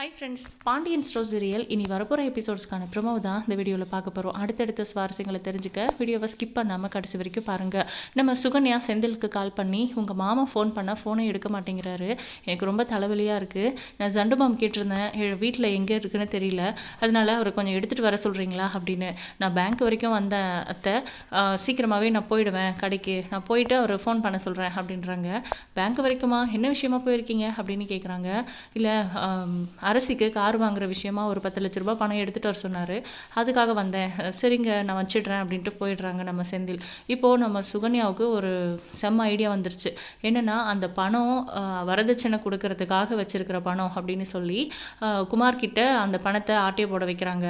Hi friends Pandian store real இனி வரப்போகிற எபிசோட்ஸ்க்கான promo தான் இந்த வீடியோவில் பார்க்க போகிறோம் அடுத்தடுத்த சுவாரஸ்யங்களை தெரிஞ்சுக்க வீடியோவை ஸ்கிப் பண்ணாமல் கடைசி வரைக்கும் பாருங்கள் நம்ம சுகன்யா செந்திலுக்கு கால் பண்ணி உங்கள் மாமா ஃபோன் பண்ணால் ஃபோனை எடுக்க மாட்டேங்கிறாரு. எனக்கு ரொம்ப தலைவலியாக இருக்குது நான் ஜண்டு மாம் கேட்டிருந்தேன். வீட்டில் எங்கே இருக்குன்னு தெரியல. அதனால் அவரை கொஞ்சம் எடுத்துகிட்டு வர சொல்கிறீங்களா அப்படின்னு. நான் பேங்க் வரைக்கும் வந்தேன் அத்தை சீக்கிரமாகவே நான் போயிடுவேன் கடைக்கு. நான் போயிட்டு அவரை ஃபோன் பண்ண சொல்கிறேன் அப்படின்றாங்க. பேங்க் வரைக்குமா? என்ன விஷயமா போயிருக்கீங்க? அப்படின்னு கேட்குறாங்க இல்லை அரசிக்கு கார் வாங்குற விஷயமா ஒரு பத்து லட்ச ரூபாய் பணம் எடுத்துகிட்டு வர சொன்னார். அதுக்காக வந்தேன். சரிங்க நான் வச்சிடுறேன் அப்படின்ட்டு போயிடுறாங்க நம்ம செந்தில். இப்போது நம்ம சுகன்யாவுக்கு ஒரு செம்ம ஐடியா வந்துருச்சு. என்னென்னா அந்த பணம் வரதட்சணை கொடுக்கறதுக்காக வச்சிருக்கிற பணம் அப்படின்னு சொல்லி குமார் கிட்ட அந்த பணத்தை ஆட்டையை போட வைக்கிறாங்க.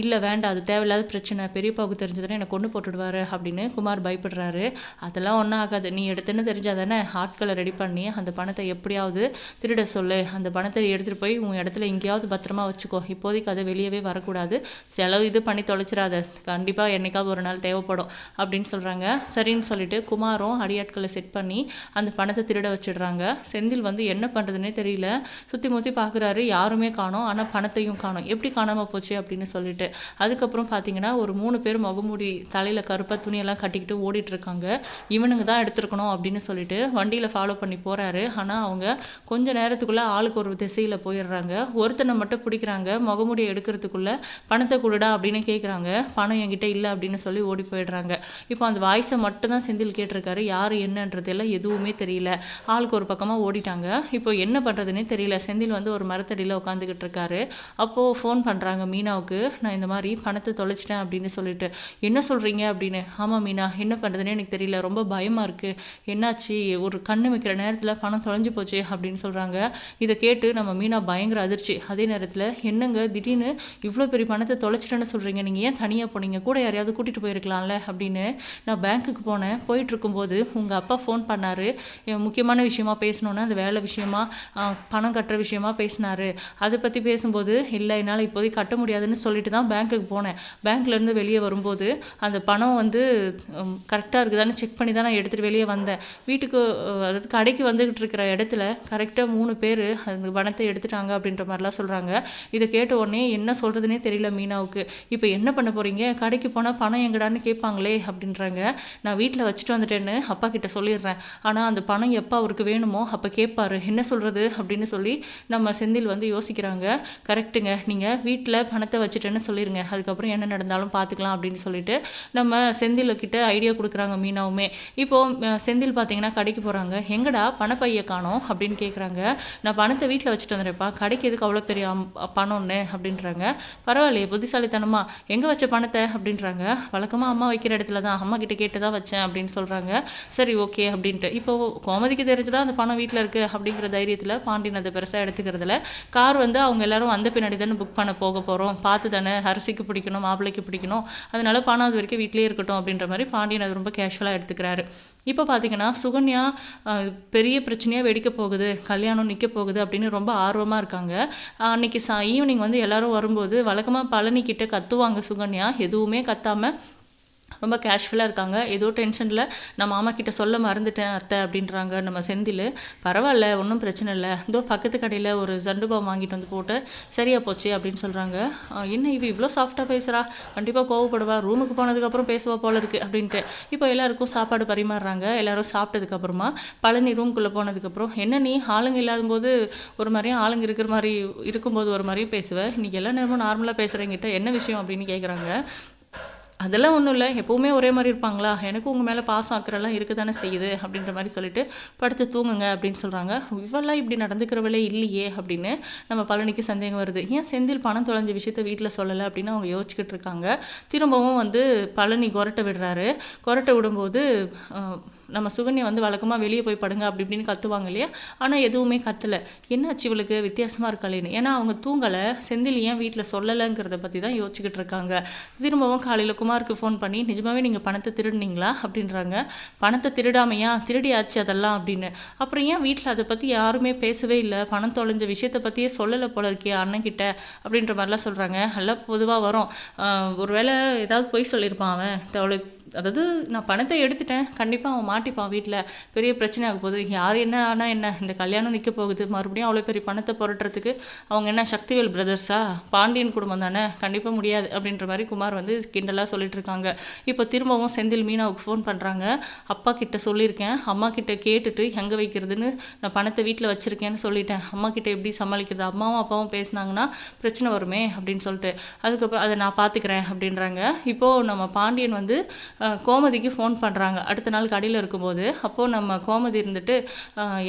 இல்லை வேண்டாம் அது தேவையில்லாத பிரச்சனை. பெரியப்பாவுக்கு தெரிஞ்சதுன்னா எனக்கு கொண்டு போட்டுடுவாரு அப்படின்னு குமார் பயப்படுறாரு. அதெல்லாம் ஒன்றும் ஆகாது. நீ எடுத்துன்னு தெரிஞ்சால் தானே ஆட்களை ரெடி பண்ணி அந்த பணத்தை எப்படியாவது திருட சொல்லு. அந்த பணத்தை எடுத்துகிட்டு போய் உன் இடத்துல எங்கேயாவது பத்திரமா வச்சுக்கோ. இப்போதைக்கு அது வெளியவே வரக்கூடாது. செலவு இது பண்ணி தொலைச்சிடாத. கண்டிப்பாக என்னைக்காவது ஒரு நாள் தேவைப்படும் அப்படின்னு சொல்கிறாங்க சரின்னு சொல்லிட்டு குமாரும் அடியாட்களை செட் பண்ணி அந்த பணத்தை திருட வச்சிடுறாங்க. செந்தில் வந்து என்ன பண்ணுறதுனே தெரியல. சுற்றி முற்றி பார்க்குறாரு யாருமே காணோம். ஆனால் பணத்தையும் காணோம். எப்படி காணாமல் போச்சு அப்படின்னு சொல்லிட்டு. அதுக்கப்புறம் பார்த்தீங்கன்னா ஒரு மூணு பேர் முகமூடி தலையில் கருப்பாக துணியெல்லாம் கட்டிக்கிட்டு ஓடிட்டு இருக்காங்க இவனுங்க தான் எடுத்துருக்கணும் அப்படின்னு சொல்லிட்டு வண்டியில் ஃபாலோ பண்ணி போகிறாரு ஆனால் அவங்க கொஞ்ச நேரத்துக்குள்ளே ஆளுக்கு ஒரு திசையில் போயிடுறாங்க. ஒருத்தனை மட்டும் பிடிக்கிறாங்க. முகமூடியை எடுக்கிறதுக்குள்ளே பணத்தை கொடுடா அப்படின்னு கேட்குறாங்க பணம் என்கிட்ட இல்லை அப்படின்னு சொல்லி ஓடி போயிடுறாங்க. இப்போ அந்த வாய்ஸை மட்டும் தான் செந்தில் கேட்டிருக்காரு. யார் என்னன்றதெல்லாம் எதுவுமே தெரியல. ஆளுக்கு ஒரு பக்கமாக ஓடிட்டாங்க. இப்போ என்ன பண்ணுறதுனே தெரியல. செந்தில் வந்து ஒரு மரத்தடியில் உட்காந்துக்கிட்டு இருக்காரு. அப்போது ஃபோன் பண்ணுறாங்க மீனாவுக்கு. நான் இந்த மாதிரி பணத்தை தொலைச்சிட்டேன் அப்படின்னு சொல்லிட்டு. என்ன சொல்கிறீங்க அப்படின்னு. ஆமாம் மீனா. என்ன பண்ணுறதுன்னே எனக்கு தெரியல. ரொம்ப பயமாக இருக்குது என்னாச்சு? ஒரு கண்ணு வைக்கிற நேரத்தில் பணம் தொலைஞ்சு போச்சு? அப்படின்னு சொல்கிறாங்க இதை கேட்டு நம்ம மீனா பயங்கர அதிர்ச்சி. அதே நேரத்தில் என்னங்க திடீர்னு இவ்வளோ பெரிய பணத்தை தொலைச்சிட்டேன்னு சொல்கிறீங்க நீங்கள் ஏன் தனியாக போனீங்க? கூட யாரையாவது கூட்டிகிட்டு போயிருக்கலாம்ல அப்படின்னு நான் பேங்க்குக்கு போனேன். போயிட்டு இருக்கும்போது உங்கள் அப்பா ஃபோன் பண்ணார். முக்கியமான விஷயமா பேசணுன்னா அந்த வேலை விஷயமா பணம் கட்டுற விஷயமா பேசினார். அதை பற்றி பேசும்போது இல்லை என்னால் இப்போதைக்கு கட்ட முடியாதுன்னு சொல்லிட்டு தான் பேங்க்குக்கு போனேன். பேங்க்லேருந்து வெளியே வரும்போது அந்த பணம் வந்து கரெக்டாக இருக்குதான்னு செக் பண்ணி தான் நான் எடுத்துகிட்டு வெளியே வந்தேன். வீட்டுக்கு அதாவது கடைக்கு வந்துக்கிட்டு இருக்கிற இடத்துல கரெக்டாக மூணு பேர் அந்த பணத்தை எடுத்துட்டாங்க அப்படின்ற மாதிரிலாம் சொல்கிறாங்க இதை கேட்ட உடனே என்ன சொல்கிறதுனே தெரியல மீனாவுக்கு. இப்போ என்ன பண்ண போகிறீங்க கடைக்கு போனால் பணம் எங்கடான்னு கேட்பாங்களே அப்படின்றாங்க. நான் வீட்டில் வச்சுட்டு வந்துட்டேன்னு அப்பா கிட்ட சொல்லிடுறேன். ஆனால் அந்த பணம் எப்போ அவருக்கு வேணுமோ அப்போ கேட்பாரு. என்ன சொல்கிறது அப்படின்னு சொல்லி நம்ம செந்தில் வந்து யோசிக்கிறாங்க. கரெக்ட்டுங்க. நீங்கள் வீட்டில் பணத்தை வச்சுட்டேன்னு சொல்லிடுங்க அதுக்கப்புறம் என்ன நடந்தாலும் பார்த்துக்கலாம் அப்படின்னு சொல்லிட்டு நம்ம செந்தில்கிட்ட ஐடியா கொடுக்குறாங்க மீனாவுமே. இப்போ செந்தில் பார்த்தீங்கன்னா கடைக்கு போகிறாங்க எங்கடா பணப்பையை காணோம் அப்படின்னு கேட்குறாங்க நான் பணத்தை வீட்டில் வச்சுட்டு வந்துடுறேப்பா கடைக்கு எதுக்கு அவ்வளோ பெரிய பணம்னு அப்படின்றாங்க. பரவாயில்லையே புத்திசாலித்தனமா. எங்கே வச்ச பணத்தை? அப்படின்றாங்க. வழக்கமாக அம்மா வைக்கிற இடத்துல தான் அம்மா கிட்ட கேட்டு தான் வச்சேன் அப்படின்னு சொல்கிறாங்க சரி ஓகே அப்படின்ட்டு. இப்போ கோமதிக்கு தெரிஞ்சுதான் அந்த பணம் வீட்டில் இருக்குது அப்படிங்கிற தைரியத்தில் பாண்டியன் அதை பெருசாக எடுத்துக்கிறதுல. கார் வந்து அவங்க எல்லாரும் வந்த பின்னாடி தானே புக் பண்ண போக போகிறோம் பார்த்து தானே அரிசிக்கு பிடிக்கணும் மாப்பிள்ளைக்கு பிடிக்கணும். அதனால பணம் அது வரைக்கும் வீட்லேயே இருக்கட்டும் அப்படின்ற மாதிரி பாண்டியன் அது ரொம்ப கேஷுவலாக எடுத்துக்கிறாரு. இப்போ பார்த்தீங்கன்னா சுகன்யா பெரிய பிரச்சனையாக வெடிக்க போகுது கல்யாணம் நிற்க போகுது அப்படின்னு ரொம்ப ஆர்வமாக இருக்காங்க. அன்னைக்கு சா ஈவினிங் வந்து எல்லாரும் வரும்போது வழக்கமாக பழனி கிட்ட கத்துவாங்க சுகன்யா எதுவுமே கத்தாமல் ரொம்ப கேஷுவலாக இருக்காங்க. ஏதோ டென்ஷனில் நான் மாமா கிட்ட சொல்ல மறந்துட்டேன் அத்தை அப்படின்றாங்க நம்ம செந்தில். பரவாயில்ல ஒன்றும் பிரச்சனை இல்லை. இதோ பக்கத்து கடையில் ஒரு ஜண்டுபாம் வாங்கிட்டு வந்து போட்டு சரியா போச்சு அப்படின்னு சொல்கிறாங்க என்ன இவ இவ்வளோ சாஃப்டாக பேசுகிறா கண்டிப்பாக கோவப்படுவா. ரூமுக்கு போனதுக்கப்புறம் பேசுவா போல இருக்கு அப்படின்ட்டு. இப்போ எல்லாருக்கும் சாப்பாடு பரிமாறுறாங்க. எல்லாரும் சாப்பிட்டதுக்கப்புறமா பழனி ரூம்குள்ளே போனதுக்கப்புறம் என்ன நீ? ஆளுங்க இல்லாத போது ஒரு மாதிரியும் ஆளுங்க இருக்கிற மாதிரி இருக்கும்போது ஒரு மாதிரியும் பேசுவேன் இன்றைக்கி எல்லா நேரமும் நார்மலாக பேசுகிறவங்கிட்ட என்ன விஷயம்? அப்படின்னு கேட்குறாங்க அதெல்லாம் ஒன்றும் இல்லை. எப்போவுமே ஒரே மாதிரி இருப்பாங்களா? எனக்கு உங்கள் மேலே பாசம் அக்கறைலாம் இருக்க தானே செய்யுது? அப்படின்ற மாதிரி சொல்லிட்டு படுத்து தூங்குங்க அப்படின்னு சொல்கிறாங்க இவெல்லாம் இப்படி நடந்துக்கிறவளே இல்லையே அப்படின்னு நம்ம பழனிக்கு சந்தேகம் வருது. ஏன் செந்தில் பணம் தொலைஞ்ச விஷயத்த வீட்டில் சொல்லலை அப்படின்னு அவங்க யோசிச்சுக்கிட்டு இருக்காங்க. திரும்பவும் வந்து பழனி கொரட்டை விடுறாரு. கொரட்டை விடும்போது நம்ம சுகன்யா வந்து வழக்கமாக வெளியே போய் படுங்க அப்படி இப்படின்னு கத்துவாங்க இல்லையா? ஆனால் எதுவுமே கத்தலை. என்னாச்சு இவளுக்கு? வித்தியாசமாக இருக்காளேன்னு ஏன்னா அவங்க தூங்கலை. செந்தில் ஏன் வீட்டில் சொல்லலைங்கிறத பற்றி தான் யோசிச்சுக்கிட்டு இருக்காங்க. திரும்பவும் காலையில் குமாருக்கு ஃபோன் பண்ணி நிஜமாகவே நீங்கள் பணத்தை திருடுனீங்களா? அப்படின்றாங்க. பணத்தை திருடாமையா? திருடியாச்சு அதெல்லாம் அப்படின்னு. அப்புறம் ஏன் வீட்டில் அதை பற்றி யாருமே பேசவே இல்லை? பணம் தொலைஞ்ச விஷயத்தை பற்றியே சொல்லலை போல இருக்கே அண்ணன்கிட்ட அப்படின்ற மாதிரிலாம் சொல்கிறாங்க எல்லாம் பொதுவாக வரும். ஒருவேளை ஏதாவது பொய் சொல்லியிருப்பான் அவன். அவளுக்கு அதாவது நான் பணத்தை எடுத்துட்டேன். கண்டிப்பாக அவன் மாட்டிப்பான் வீட்டில் பெரிய பிரச்சனை ஆக போகுது. யார் என்ன ஆனால் என்ன? இந்த கல்யாணம் நிற்க போகுது. மறுபடியும் அவ்வளோ பெரிய பணத்தை புரட்டுறதுக்கு அவங்க என்ன? சக்திவேல் பிரதர்ஸா பாண்டியன் குடும்பம் தானே? கண்டிப்பாக முடியாது அப்படின்ற மாதிரி குமார் வந்து கிண்டலாக சொல்லிட்டு இருக்காங்க. இப்போ திரும்பவும் செந்தில் மீனாவுக்கு ஃபோன் பண்ணுறாங்க அப்பா கிட்ட சொல்லியிருக்கேன். அம்மா கிட்ட கேட்டுட்டு எங்கே வைக்கிறதுன்னு நான் பணத்தை வீட்டில் வச்சுருக்கேன்னு சொல்லிட்டேன். அம்மா கிட்ட எப்படி சமாளிக்கிறது? அம்மாவும் அப்பாவும் பேசுனாங்கன்னா பிரச்சனை வருமே அப்படின்னு சொல்லிட்டு. அதுக்கப்புறம் அதை நான் பார்த்துக்கிறேன் அப்படின்றாங்க. இப்போது நம்ம பாண்டியன் வந்து கோமதிக்கு ஃபோன் பண்ணுறாங்க அடுத்த நாள் கடையில் இருக்கும்போது அப்போது நம்ம கோமதி இருந்துட்டு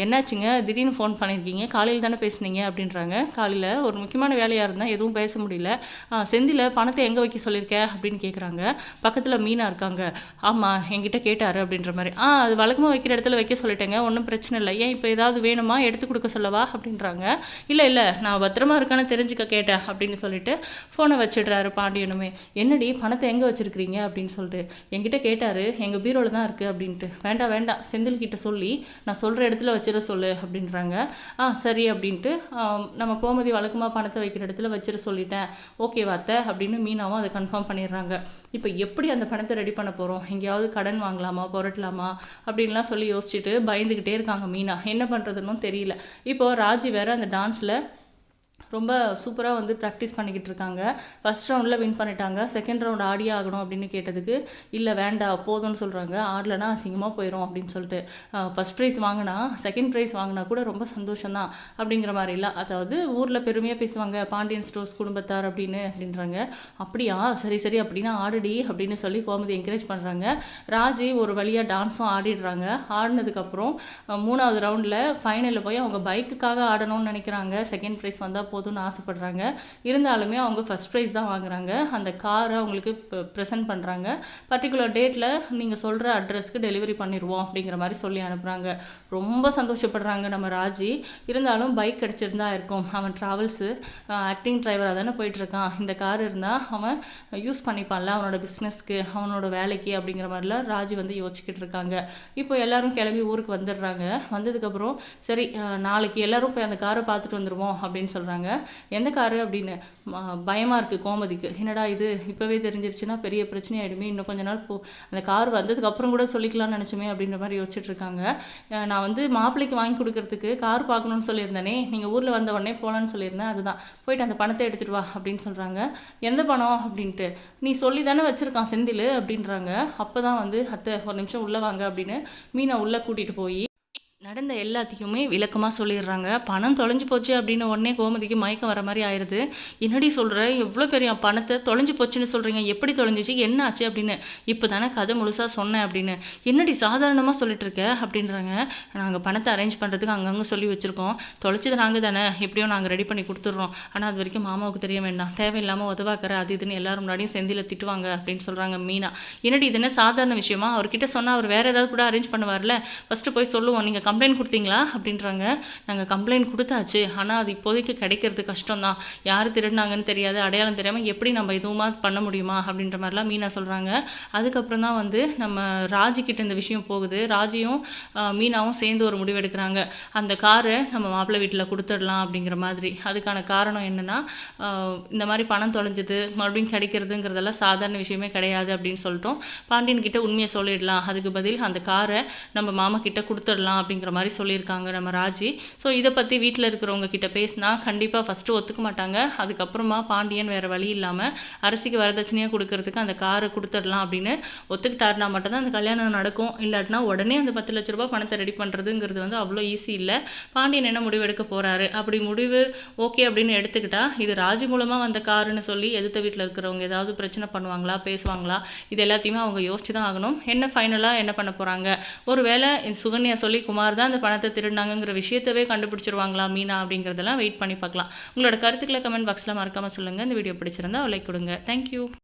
என்னாச்சுங்க? திடீர்னு ஃபோன் பண்ணியிருக்கீங்க காலையில் தானே பேசுனீங்க? அப்படின்றாங்க. காலையில் ஒரு முக்கியமான வேலையாக இருந்தால் எதுவும் பேச முடியல. அஹ், செந்தில பணத்தை எங்கே வைக்க சொல்லியிருக்க அப்படின்னு கேட்குறாங்க பக்கத்தில் மீனா இருக்காங்க. ஆமாம் என்கிட்ட கேட்டார். அப்படின்ற மாதிரி. ஆ அது வழக்கமாக வைக்கிற இடத்துல வைக்க சொல்லிட்டேங்க. ஒன்றும் பிரச்சனை இல்லை. ஏன் இப்போ ஏதாவது வேணுமா? எடுத்து கொடுக்க சொல்லவா? அப்படின்றாங்க. இல்லை இல்லை. நான் பத்திரமா இருக்கான்னு தெரிஞ்சுக்க கேட்டேன். அப்படின்னு சொல்லிட்டு ஃபோனை வச்சிடுறாரு பாண்டியனுமே. என்னடி? பணத்தை எங்கே வச்சுருக்கிறீங்க? அப்படின்னு சொல்லிட்டு என்கிட்ட கேட்டாரு எங்கள் பீரோவில் தான் இருக்குது அப்படின்ட்டு. வேண்டாம் வேண்டாம் செந்தில் கிட்ட சொல்லி நான் சொல்கிற இடத்துல வச்சிட சொல்லு அப்படின்றாங்க. ஆ சரி அப்படின்ட்டு நம்ம கோமதி வழக்கமாக பணத்தை வைக்கிற இடத்துல வச்சிட சொல்லிட்டேன். ஓகே வார்த்தை அப்படின்னு மீனாவும் அதை கன்ஃபார்ம் பண்ணிடுறாங்க. இப்போ எப்படி அந்த பணத்தை ரெடி பண்ண போகிறோம் எங்கேயாவது கடன் வாங்கலாமா? புரட்டலாமா? அப்படின்லாம் சொல்லி யோசிச்சுட்டு பயந்துக்கிட்டே இருக்காங்க மீனா. என்ன பண்ணுறதுன்னு தெரியல. இப்போ ராஜி வேற அந்த டான்ஸில் ரொம்ப சூப்பராக வந்து ப்ராக்டிஸ் பண்ணிக்கிட்டு இருக்காங்க. ஃபர்ஸ்ட் ரவுண்டில் வின் பண்ணிட்டாங்க. செகண்ட் ரவுண்ட் ஆடியே ஆகணும் அப்படின்னு கேட்டதுக்கு இல்லை வேண்டாம் போதும்னு சொல்கிறாங்க ஆடலனா அசிங்கமாக போயிடும் அப்படின்னு சொல்லிட்டு ஃபர்ஸ்ட் ப்ரைஸ் வாங்கினா செகண்ட் ப்ரைஸ் வாங்கினா கூட ரொம்ப சந்தோஷம்தான் அப்படிங்கிற மாதிரி இல்லை. அதாவது ஊரில் பெருமையாக பேசுவாங்க பாண்டியன் ஸ்டோர்ஸ் குடும்பத்தார் அப்படின்னு அப்படின்றாங்க. அப்படியா? சரி சரி அப்படின்னா ஆடுடி அப்படின்னு சொல்லி கோமதி என்கரேஜ் பண்ணுறாங்க ராஜி ஒரு வழியாக டான்ஸும் ஆடிடுறாங்க. ஆடினதுக்கப்புறம் மூணாவது ரவுண்டில் ஃபைனலில் போய் அவங்க பைக்குக்காக ஆடணும்னு நினைக்கிறாங்க. செகண்ட் ப்ரைஸ் வந்தால் போதும். போதும்னு ஆசைப்பட்றாங்க. இருந்தாலுமே அவங்க ஃபர்ஸ்ட் ப்ரைஸ் தான் வாங்குறாங்க. அந்த காரை அவங்களுக்கு ப்ரெசென்ட் பண்ணுறாங்க பர்டிகுலர் டேட்டில் நீங்கள் சொல்கிற அட்ரஸ்க்கு டெலிவரி பண்ணிடுவோம் அப்படிங்கிற மாதிரி சொல்லி அனுப்புகிறாங்க ரொம்ப சந்தோஷப்படுறாங்க நம்ம ராஜி. இருந்தாலும் பைக் கிடச்சிருந்தா இருக்கும். அவன் ட்ராவல்ஸு ஆக்டிங் டிரைவராக தானே போயிட்டுருக்கான். இந்த கார் இருந்தால் அவன் யூஸ் பண்ணிப்பான்ல அவனோட பிஸ்னஸ்க்கு அவனோட வேலைக்கு அப்படிங்கிற மாதிரிலாம் ராஜி வந்து யோசிச்சுக்கிட்டு இருக்காங்க. இப்போ எல்லாரும் கிளம்பி ஊருக்கு வந்துடுறாங்க. வந்ததுக்கப்புறம் சரி நாளைக்கு எல்லாரும் போய் அந்த காரை பார்த்துட்டு வந்துடுவோம் அப்படின்னு சொல்கிறாங்க எந்த காரு அப்படின்னு பயமாக இருக்குது கோமதிக்கு. என்னடா இது? இப்போவே தெரிஞ்சிருச்சுன்னா பெரிய பிரச்சனை ஆகிடுமே இன்னும் கொஞ்ச நாள் போ அந்த கார் வந்ததுக்கு அப்புறம் கூட சொல்லிக்கலாம்னு நினச்சோமே அப்படின்ற மாதிரி யோசிச்சுட்ருக்காங்க. நான் வந்து மாப்பிள்ளைக்கு வாங்கி கொடுக்கறதுக்கு கார் பார்க்கணும்னு சொல்லியிருந்தேனே. நீங்கள் ஊரில் வந்த உடனே போகலான்னு சொல்லியிருந்தேன். அதுதான். போயிட்டு அந்த பணத்தை எடுத்துட்டு வா அப்படின்னு சொல்கிறாங்க எந்த பணம்? அப்படின்ட்டு. நீ சொல்லி தானே வச்சுருக்கான் செந்தில் அப்படின்றாங்க. அப்போ தான் வந்து அத்தை ஒரு நிமிஷம் உள்ளே வாங்க அப்படின்னு மீனை உள்ளே கூட்டிகிட்டு போய் நடந்த எல்லாத்தையுமே விளக்கமாக சொல்லிடுறாங்க. பணம் தொலைஞ்சு போச்சு அப்படின்னு உடனே கோமதிக்கு மயக்கம் வர மாதிரி ஆயிடுது என்னடி சொல்கிற எவ்வளோ பெரிய பணத்தை தொலைஞ்சு போச்சுன்னு சொல்கிறீங்க எப்படி தொலைஞ்சிச்சு? என்ன ஆச்சு அப்படின்னு. இப்போ தானே கதை முழுசாக சொன்னேன் அப்படின்னு. என்னடி சாதாரணமாக சொல்லிட்டு இருக்க? அப்படின்றாங்க. நாங்கள் பணத்தை அரேஞ்ச் பண்ணுறதுக்கு அங்கங்கே சொல்லி வச்சுருக்கோம். தொலைச்சது நாங்கள் தானே. எப்படியோ நாங்கள் ரெடி பண்ணி கொடுத்துட்றோம். ஆனால் அது வரைக்கும் மாமாவுக்கு தெரிய வேண்டாம். தேவையில்லாமல் உதவாக்கிற அது இதுன்னு எல்லாரும் முன்னாடியும் செந்தியில் திட்டுவாங்க அப்படின்னு சொல்கிறாங்க மீனா. என்னடி இது என்ன சாதாரண விஷயமா? அவர்கிட்ட சொன்னால் அவர் வேறு ஏதாவது கூட அரேஞ்ச் பண்ணுவார்ல? ஃபஸ்ட்டு போய் சொல்லுவோம். நீங்கள் கம்ப்ளைண்ட் கொடுத்தீங்களா? அப்படின்றாங்க. நாங்கள் கம்ப்ளைண்ட் கொடுத்தாச்சு. ஆனால் அது இப்போதைக்கு கிடைக்கிறது கஷ்டம்தான். யார் திருடினாங்கன்னு தெரியாது. அடையாளம் தெரியாமல் எப்படி நம்ம எதுவுமா பண்ண முடியுமா? அப்படின்ற மாதிரிலாம் மீனா சொல்கிறாங்க அதுக்கப்புறம் தான் வந்து நம்ம ராஜிக்கிட்ட இந்த விஷயம் போகுது. ராஜியும் மீனாவும் சேர்ந்து ஒரு முடிவு எடுக்கிறாங்க. அந்த காரை நம்ம மாப்பிள்ளை வீட்டில் கொடுத்துடலாம் அப்படிங்கிற மாதிரி. அதுக்கான காரணம் என்னென்னா இந்த மாதிரி பணம் தொலைஞ்சது மறுபடியும் கிடைக்கிறதுங்கிறதெல்லாம் சாதாரண விஷயமே கிடையாது அப்படின்னு சொல்லிட்டோம். பாண்டியன் கிட்ட உண்மையை சொல்லிடலாம். அதுக்கு பதில் அந்த காரை நம்ம மாமா கிட்ட கொடுத்துடலாம் அப்படிங்கிற மாதிரி சொல்லியிருக்காங்க நம்ம ராஜி. ஸோ இதை பற்றி வீட்டில் இருக்கிறவங்க கிட்ட பேசினா கண்டிப்பாக ஃபஸ்ட்டு ஒத்துக்க மாட்டாங்க. அதுக்கப்புறமா பாண்டியன் வேறு வழி இல்லாமல் அரசிக்கு வரதட்சணையாக கொடுக்கறதுக்கு அந்த காரை கொடுத்துடலாம் அப்படின்னு ஒத்துக்கிட்டாருனா மட்டும்தான் அந்த கல்யாணம் நடக்கும். இல்லாட்டினா உடனே அந்த பத்து லட்ச ரூபா பணத்தை ரெடி பண்ணுறதுங்கிறது வந்து அவ்வளோ ஈஸி இல்லை. பாண்டியன் என்ன முடிவு எடுக்க போகிறாரு அப்படி முடிவு ஓகே அப்படின்னு எடுத்துக்கிட்டா இது ராஜி மூலமாக வந்த காருன்னு சொல்லி எதிர்த்த வீட்டில் இருக்கிறவங்க ஏதாவது பிரச்சனை பண்ணுவாங்களா? பேசுவாங்களா? இது எல்லாத்தையுமே அவங்க யோசிச்சு தான் ஆகணும். என்ன ஃபைனலாக என்ன பண்ண போகிறாங்க ஒருவேளை இந்த சுகன்யா சொல்லி குமார் தான் அந்த பணத்தை திருடினாங்கங்கிற விஷயத்தவே கண்டுபிடிச்சிருவாங்களா மீனா அப்படிங்கிறதெல்லாம் வெயிட் பண்ணி பார்க்கலாம். உங்களோட கருத்துக்களை கமெண்ட் பாக்ஸில் மறக்காமல் சொல்லுங்கள் இந்த வீடியோ பிடிச்சிருந்தா லைக் கொடுங்க. தேங்க்யூ